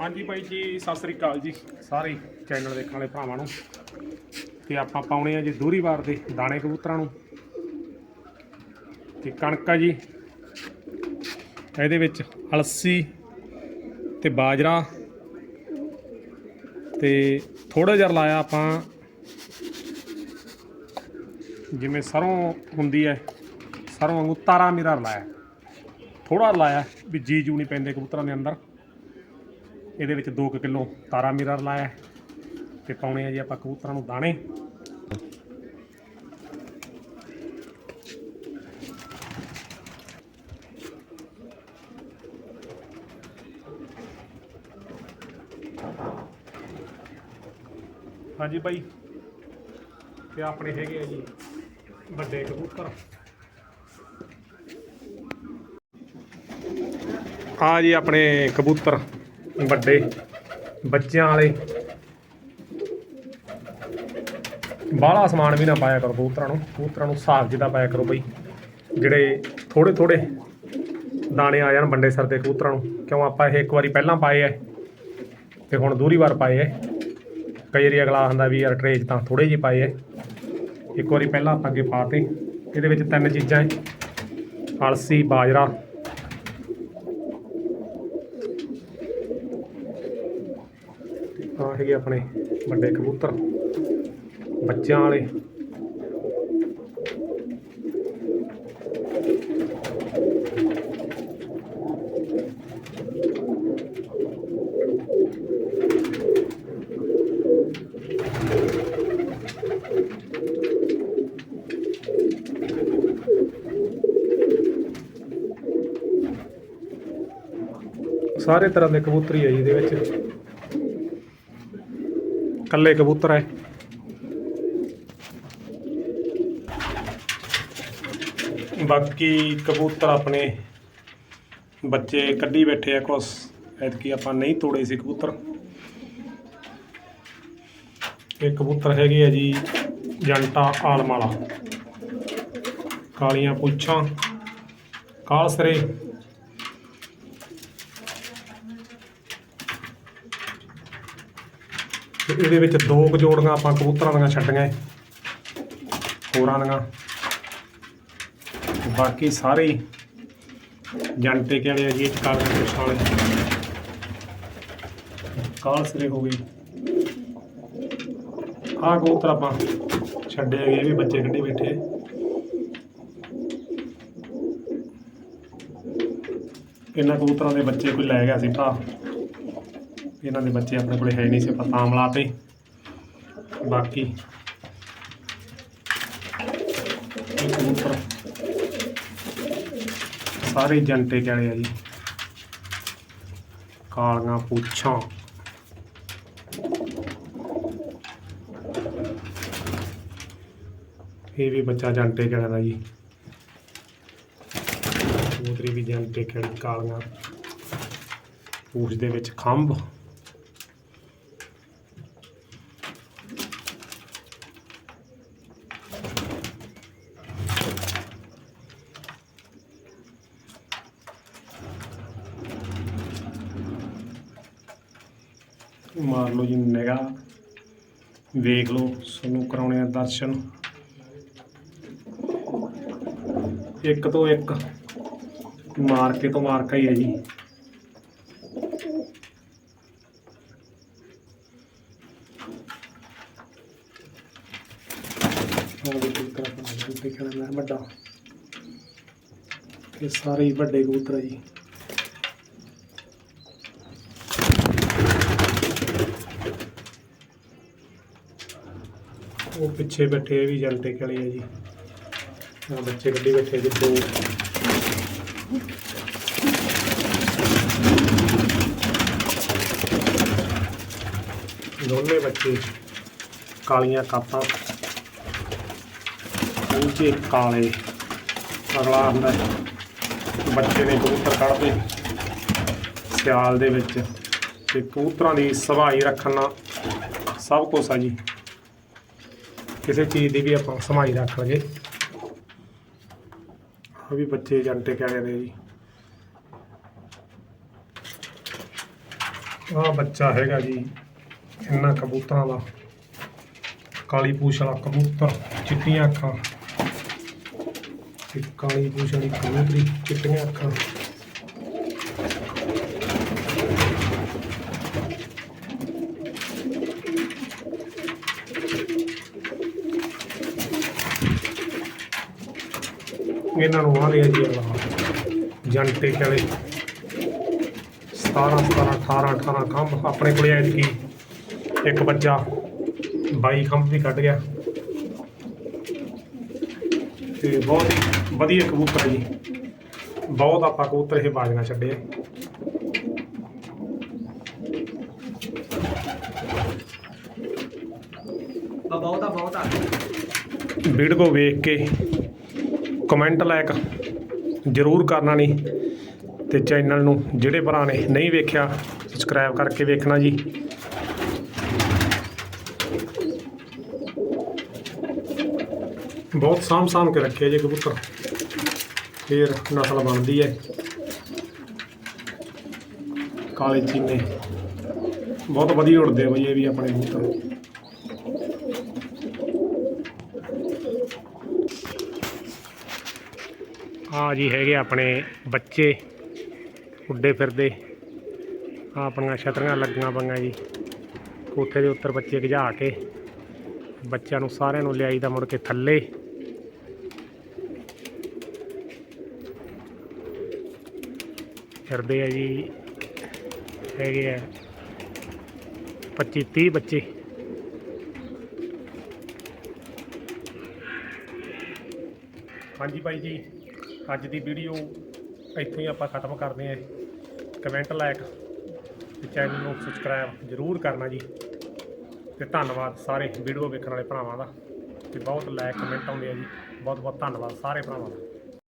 ਹਾਂਜੀ ਭਾਈ ਜੀ, ਸਤਿ ਸ੍ਰੀ ਅਕਾਲ ਜੀ। ਸਾਰੇ ਚੈਨਲ ਦੇਖਣ ਵਾਲੇ ਭਰਾਵਾਂ ਨੂੰ। ਤੇ ਆਪਾਂ ਪਾਉਣੇ ਆ ਜੀ ਦੂਰੀਵਾਰ ਦੇ ਦਾਣੇ ਕਬੂਤਰਾਂ ਨੂੰ। ਤੇ ਕਣਕ ਆ ਜੀ। ਇਹਦੇ ਵਿੱਚ ਅਲਸੀ ਤੇ ਬਾਜਰਾ। ਤੇ ਥੋੜਾ ਜਿਹਾ ਲਾਇਆ ਆਪਾਂ। ਜਿਵੇਂ ਸਰੋਂ ਹੁੰਦੀ ਹੈ, ਸਰੋਂ ਵਾਂਗੂ ਤਾਰਾ ਮੇਰਾ ਲਾਇਆ। ਥੋੜਾ ਲਾਇਆ ਵੀ ਜੀ ਜੂ ਨਹੀਂ ਪੈਂਦੇ ਕਬੂਤਰਾਂ ਦੇ ਅੰਦਰ। ਇਹਦੇ ਵਿੱਚ 2 ਕਿਲੋ ਤਾਰਾ ਮਿਰਰ ਲਾਇਆ ਹੈ ਤੇ ਪਾਉਣੇ ਆ ਜੀ ਆਪਾਂ ਕਬੂਤਰਾਂ ਨੂੰ ਦਾਣੇ। ਹਾਂਜੀ ਭਾਈ ਤੇ ਆਪਣੇ ਹੈਗੇ ਆ ਜੀ ਵੱਡੇ ਕਬੂਤਰ। ਆ ਜੀ, ਆਪਣੇ ਕਬੂਤਰ। ਵੱਡੇ ਬੱਚਿਆਂ ਵਾਲੇ। ਬਾਹਲਾ ਸਮਾਨ ਵੀ ਨਾ ਪਾਇਆ ਕਰੋ ਕਬੂਤਰਾਂ ਨੂੰ। ਕਬੂਤਰਾਂ ਨੂੰ ਸਾਫ਼ ਜਿਹਾ ਪਾਇਆ ਕਰੋ ਬਈ। ਜਿਹੜੇ ਥੋੜੇ ਥੋੜੇ ਦਾਣੇ ਆ ਜਾਣ ਵੱਡੇ ਸਰ ਦੇ ਕਬੂਤਰਾਂ ਨੂੰ। ਕਿਉਂ ਆਪਾਂ ਇਹ ਇੱਕ ਵਾਰੀ ਪਹਿਲਾਂ ਪਾਏ ਐ ਤੇ ਹੁਣ ਦੂਰੀ ਵਾਰ ਪਾਏ ਐ ਕਈ ਵਾਰੀ ਅਗਲਾ ਹੁੰਦਾ ਵੀ ਯਾਰ ਟਰੇਜ ਤਾਂ ਥੋੜੇ ਜਿਹੇ ਪਾਏ ਐ ਇੱਕ ਵਾਰੀ ਪਹਿਲਾਂ ਆਪਾਂ ਅੱਗੇ ਪਾਤੇ। ਇਹਦੇ ਵਿੱਚ ਤਿੰਨ ਚੀਜ਼ਾਂ ਐ ਅਲਸੀ ਬਾਜਰਾ ਆ ਹੈਗੇ ਆਪਣੇ ਵੱਡੇ ਕਬੂਤਰ, ਬੱਚਿਆਂ ਵਾਲੇ। ਸਾਰੇ ਤਰ੍ਹਾਂ ਦੇ ਕਬੂਤਰ ਹੀ ਹੈ ਜੀ ਇਹਦੇ ਵਿੱਚ। ਕੱਲੇ ਕਬੂਤਰ ਹੈ। ਬਾਕੀ ਕਬੂਤਰ ਆਪਣੇ ਬੱਚੇ ਕੱਢੀ ਬੈਠੇ ਆ ਕੁਛ। ਐਤਕੀ ਆਪਾਂ ਨਹੀਂ ਤੋੜੇ ਸੀ ਕਬੂਤਰ। ਇਹ ਕਬੂਤਰ ਹੈਗੇ ਆ ਜੀ ਜੰਟਾ ਆਲਮ ਵਾਲਾ। ਕਾਲੀਆਂ ਪੁੱਛਾਂ ਕਾਲਸਰੇ ਤੇ ਇਹਦੇ ਵਿੱਚ ਦੋ ਕੁ ਜੋੜੀਆਂ ਆਪਾਂ ਕਬੂਤਰਾਂ ਦੀਆਂ ਛੱਡੀਆਂ ਏ। ਹੋਰਾਂ ਦੀਆਂ। ਬਾਕੀ ਸਾਰੇ ਹੀ ਜੰਟੇ ਕੇ ਆ ਜੀ, ਇਹ 'ਚ ਕਾਲੀਆਂ ਪੁੱਛਾਂ ਵਾਲੇ। ਕਾਲਸਰੇ ਹੋ ਗਈ। ਆਹ ਕਬੂਤਰ ਆਪਾਂ ਛੱਡੇ ਗਏ ਵੀ ਬੱਚੇ ਕੱਢੀ ਬੈਠੇ ਇਹਨਾਂ ਕਬੂਤਰਾਂ ਦੇ ਬੱਚੇ ਕੋਈ ਲੈ ਗਿਆ ਸੀ ਭਰਾ। ਇਹਨਾਂ ਦੇ ਬੱਚੇ ਆਪਣੇ ਕੋਲੇ ਹੈ ਨਹੀਂ ਸੀ, ਆਪਾਂ ਤਾਂ। ਮਿਲਾਤੇ ਬਾਕੀ ਕਬੂਤਰ। ਸਾਰੇ ਜੰਟੇ ਵਾਲੇ ਆ ਜੀ? ਕਾਲੀਆਂ ਪੂਛਾਂ। ਇਹ ਵੀ ਬੱਚਾ ਜੰਟੇ ਵਾਲਾ ਦਾ ਜੀ? ਕਬੂਤਰੀ ਵੀ ਜੰਟੇ ਵਾਲੀ ਕਾਲੀਆਂ। ਪੂਛ ਦੇ ਵਿੱਚ ਖੰਭ। ਮਾਰ ਲਓ ਜੀ ਨਿਗਾਹ। ਵੇਖ ਲਓ ਤੁਹਾਨੂੰ ਕਰਾਉਣੇ ਆ ਦਰਸ਼ਨ। ਇੱਕ ਤੋਂ ਇੱਕ। ਮਾਰ ਕੇ ਤੋਂ ਮਾਰਕਾ ਹੀ ਹੈ ਜੀ। ਦੇਖਣਾ ਮੈਂ ਵੱਡਾ। ਇਹ ਸਾਰੇ ਹੀ ਵੱਡੇ ਕਬੂਤਰ ਆ ਜੀ। ਉਹ ਪਿੱਛੇ ਬੈਠੇ ਇਹ ਵੀ ਜਲਟੇ ਕਲੇ ਆ ਜੀ। ਆ ਬੱਚੇ ਗੱਡੀ ਬੈਠੇ ਜੀ, ਦੋ। ਦੋਨੇ ਬੱਚੇ ਕਾਲੀਆਂ ਕਾਪਾਂ ਉੱਚੇ ਕਾਲੇ। ਅਗਲਾ ਹੁੰਦਾ ਬੱਚੇ ਨੇ ਕਬੂਤਰ ਕੱਢਦੇ ਸਿਆਲ ਦੇ ਵਿੱਚ ਤੇ ਕਬੂਤਰਾਂ ਦੀ ਸੰਭਾਈ ਰੱਖਣਾ ਸਭ ਕੁਛ ਆ ਜੀ। ਕਿਸੇ ਚੀਜ਼ ਦੀ ਵੀ ਆਪਾਂ ਸਮਾਈ ਰੱਖ ਲਗੇ ਆ ਵੀ ਬੱਚੇ ਜੰਟੇ ਕਹਿ ਰਹੇ ਜੀ। ਆਹ ਬੱਚਾ ਹੈਗਾ ਜੀ, ਇਹਨਾਂ ਕਬੂਤਰਾਂ ਦਾ। ਕਾਲੀ ਪੂਛ ਵਾਲਾ ਕਬੂਤਰ, ਚਿੱਟੀਆਂ ਅੱਖਾਂ। ਤੇ ਕਾਲੀ ਪੂਛ ਵਾਲੀ ਕਬੂਤਰੀ, ਚਿੱਟੀਆਂ ਅੱਖਾਂ। ਇਹਨਾਂ ਨੂੰ ਆ ਜੀ ਅਗਲਾ ਜੰਟੇ ਚਲੇ 17 17 18 18 ਖੰਭ ਆਪਣੇ ਕੋਲੇ ਐਤਕੀ ਇੱਕ ਬੱਚਾ 22 ਖੰਭ ਵੀ ਕੱਢ ਗਿਆ। ਤੇ ਬਹੁਤ ਹੀ ਵਧੀਆ ਕਬੂਤਰ ਹੈ ਜੀ। ਬਹੁਤ ਆਪਾਂ ਕਬੂਤਰ ਇਹ ਬਾਜਣਾ ਛੱਡੇ ਬਹੁਤ ਆ ਬਹੁਤ ਆ। ਵੀਡੀਓ ਵੇਖ ਕੇ ਕਮੈਂਟ ਲਾਇਕ ਜ਼ਰੂਰ ਕਰਨਾ ਨਹੀਂ ਤੇ ਚੈਨਲ ਨੂੰ ਜਿਹੜੇ ਭਰਾ ਨੇ ਨਹੀਂ ਵੇਖਿਆ ਸਬਸਕ੍ਰਾਈਬ ਕਰਕੇ ਵੇਖਣਾ ਜੀ। ਬਹੁਤ ਸਾਂਭ ਸਾਂਭ ਕੇ ਰੱਖਿਆ ਜੀ ਕਬੂਤਰ। ਫੇਰ ਨਸਲ ਬਣਦੀ ਹੈ। ਕਾਲੇ ਚੀਨੇ। ਬਹੁਤ ਵਧੀਆ ਉੜਦੇ ਆ ਬਈ ਇਹ ਵੀ ਆਪਣੇ ਕਬੂਤਰ। ਆ ਜੀ ਹੈਗੇ ਆਪਣੇ ਬੱਚੇ, ਉੱਡੇ ਫਿਰਦੇ। ਆ ਆਪਣੀਆਂ ਛਤਰੀਆਂ ਲੱਗੀਆਂ ਪਈਆਂ ਜੀ। ਕੋਠੇ ਦੇ ਉੱਤਰ ਬੱਚੇ ਗਜਾ ਕੇ ਬੱਚਿਆਂ ਨੂੰ ਸਾਰਿਆਂ ਨੂੰ ਲਿਆਈ ਦਾ ਮੁੜ ਕੇ ਥੱਲੇ। ਫਿਰਦੇ ਆ ਜੀ, ਹੈਗੇ ਆ 25 30 ਬੱਚੇ। ਹਾਂਜੀ ਭਾਈ ਜੀ। ਅੱਜ ਦੀ ਵੀਡੀਓ ਇੱਥੋਂ ਹੀ ਆਪਾਂ ਖਤਮ ਕਰਦੇ ਹਾਂ। ਕਮੈਂਟ ਲਾਇਕ ਤੇ ਚੈਨਲ ਨੂੰ ਸਬਸਕ੍ਰਾਈਬ ਜ਼ਰੂਰ ਕਰਨਾ ਜੀ। ਤੇ ਧੰਨਵਾਦ ਸਾਰੇ ਵੀਡੀਓ ਵੇਖਣ ਵਾਲੇ ਭਰਾਵਾਂ ਦਾ। ਤੇ ਬਹੁਤ ਲਾਇਕ ਕਮੈਂਟ ਆਉਂਦੇ ਆ ਜੀ। ਬਹੁਤ ਬਹੁਤ ਧੰਨਵਾਦ ਸਾਰੇ ਭਰਾਵਾਂ ਦਾ।